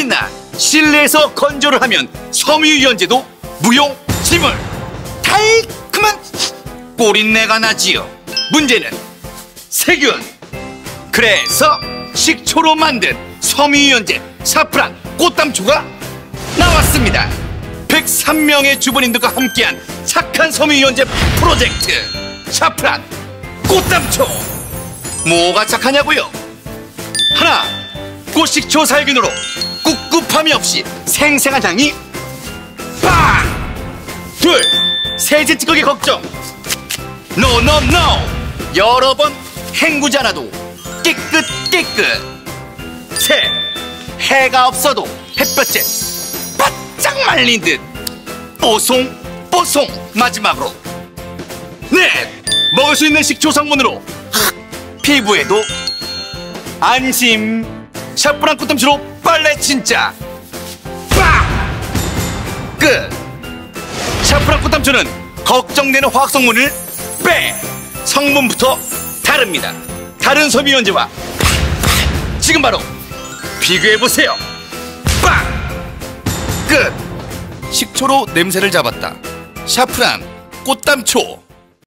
있나? 실내에서 건조를 하면 섬유유연제도 무용 지물 달콤한 꼬린내가 나지요. 문제는 세균. 그래서 식초로 만든 섬유유연제 사프란 꽃담초가 나왔습니다. 103명의 주부님들과 함께한 착한 섬유유연제 프로젝트 사프란 꽃담초 뭐가 착하냐고요? 하나 꽃식초 살균으로 꿉꿉함이 없이 생생한 향이 빵! 둘! 세제 찌꺼기 걱정. 노노노 여러 번 헹구지 않아도 깨끗 깨끗. 셋 해가 없어도 햇볕에 바짝 말린 듯. 뽀송 뽀송. 마지막으로. 넷! 먹을 수 있는 식초 성분으로. 피부에도 안심 샤프란 꽃담치로 빨래 진짜. 빵끝. 샤프란 꽃담초는 걱정되는 화학성분을 빼. 성분부터 다릅니다. 다른 섬유유연제와 지금 바로 비교해보세요. 빵끝. 식초로 냄새를 잡았다. 샤프란 꽃담초